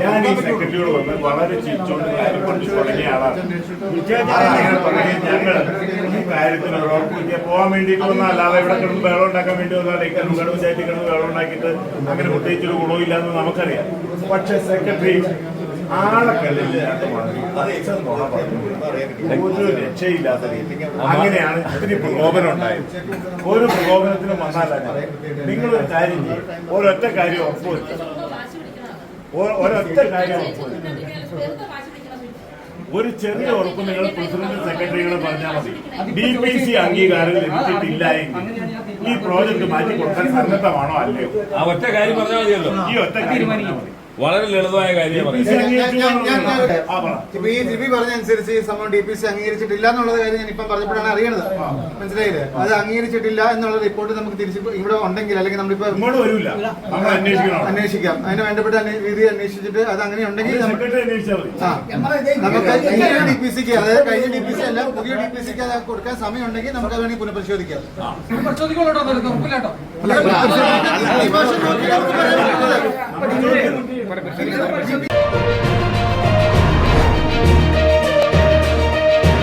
ഞാൻ ഈ സെക്രട്ടറിയോട് വന്ന് വളരെ ചിരിച്ചുകൊണ്ട് തുടങ്ങിയ ആളാണ്. ഞങ്ങൾ ഈ കാര്യത്തിന് പോകാൻ വേണ്ടിയിട്ട് അല്ലാതെ ഇവിടെ കിടന്ന് വെള്ളം ഉണ്ടാക്കാൻ വേണ്ടി വന്നാൽ ഈ പഞ്ചായത്തിൽ കിടന്ന് വെള്ളം ഉണ്ടാക്കിയിട്ട് അങ്ങനെ പ്രത്യേകിച്ചൊരു ഗുണമില്ല എന്ന് നമുക്കറിയാം. പക്ഷെ സെക്രട്ടറി. ഒരു രക്ഷയില്ലാത്ത രീതി അങ്ങനെയാണ് ഇത്തിരി പ്രകോപനം ഉണ്ടായത്. ഒരു പ്രകോപനത്തിനും വന്നല്ല ഞാൻ നിങ്ങളൊരു കാര്യം ചെയ്യും. ഒരൊറ്റ കാര്യം ഉറപ്പുവരുത്തുക ഒ- ഒരൊറ്റ കാര്യം ഒരു ചെറിയ ഉറപ്പ് നിങ്ങൾ പ്രസിഡന്റ് സെക്രട്ടറികളെ പറഞ്ഞാൽ മതി. ഡി പി സി അംഗീകാരം ലഭിച്ചിട്ടില്ല എങ്കിൽ ഈ പ്രോജക്ട് മാറ്റി കൊടുക്കാൻ സന്നദ്ധമാണോ അല്ലയോ? ആ ഒറ്റ കാര്യം പറഞ്ഞാൽ മതിയല്ലോ. ഈ ഒറ്റ കാര്യം പറഞ്ഞാൽ മതി. വളരെ ലളിതമായ കാര്യം. ഇപ്പൊ ഈ അനുസരിച്ച് ഈ സംഭവം ഡി പി സി അംഗീകരിച്ചിട്ടില്ല എന്നുള്ളത് കാര്യം ഞാൻ ഇപ്പം പറഞ്ഞപ്പോഴാണ് അറിയണത്. മനസ്സിലായില്ലേ? അത് അംഗീകരിച്ചിട്ടില്ല എന്നുള്ള റിപ്പോർട്ട് നമുക്ക് തിരിച്ച് ഇവിടെ ഉണ്ടെങ്കിൽ അല്ലെങ്കിൽ നമ്മളിപ്പോ അന്വേഷിക്കാം. അതിന് വേണ്ടപ്പെട്ട രീതി അന്വേഷിച്ചിട്ട് അത് അങ്ങനെ ഉണ്ടെങ്കിൽ നമുക്ക് ഡി പി സിക്ക് അതായത് കഴിഞ്ഞ ഡി പി സി അല്ല പുതിയ ഡി പി സിക്ക് അത് കൊടുക്കാൻ സമയം ഉണ്ടെങ്കിൽ നമുക്ക് അത് വേണമെങ്കിൽ പുനഃപരിശോധിക്കാം. ഉറപ്പില്ലാട്ടോ അല്ല,